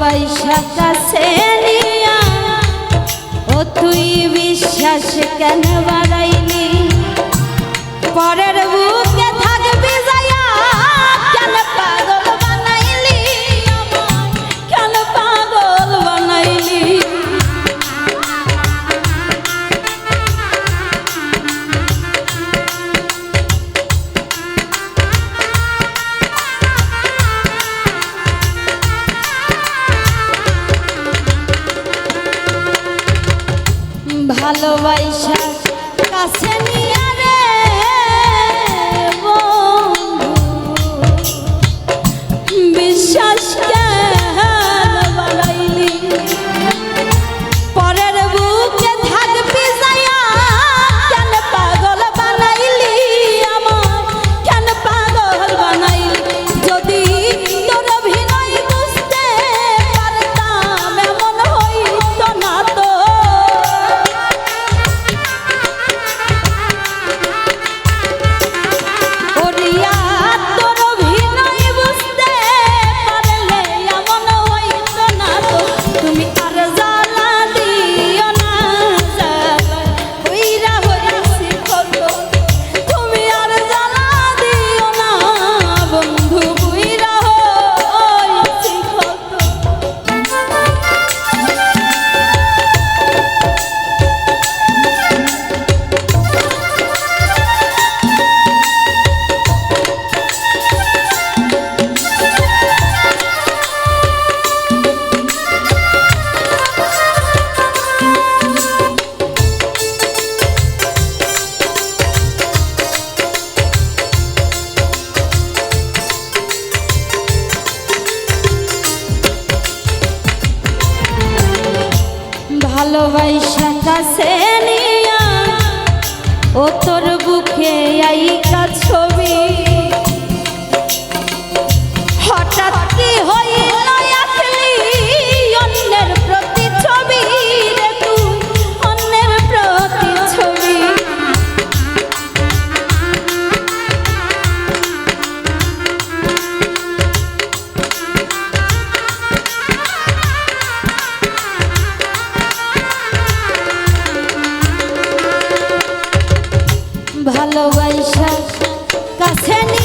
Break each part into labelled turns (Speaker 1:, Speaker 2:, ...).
Speaker 1: সবাই বৈশাখে নিয়া ও তুই বিশ্বাস কেন বাড়াইলি? পরের বুধ ভালোবাসা কাছে ভালোবাসা কাছে নিয়া ও তোর বুকে আই কাছো ভালোবাসা। কাছে নি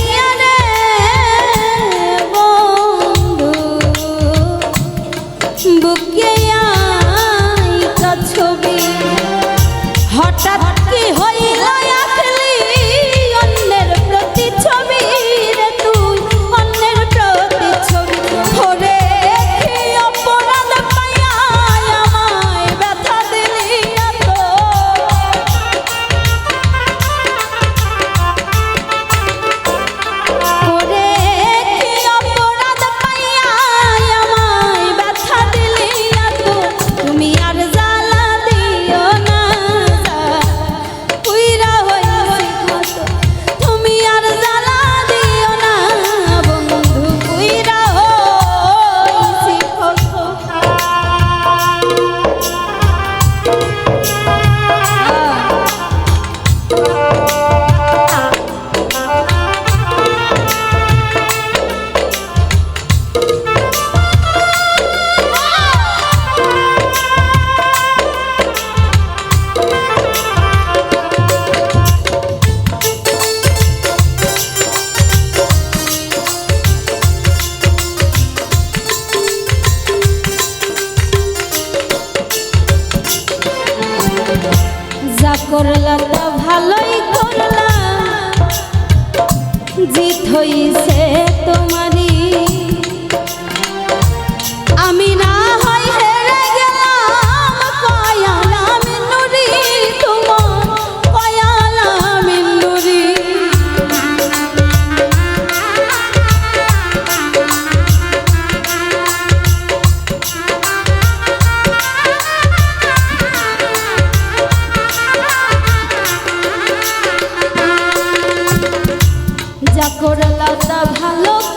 Speaker 1: করলা Hello.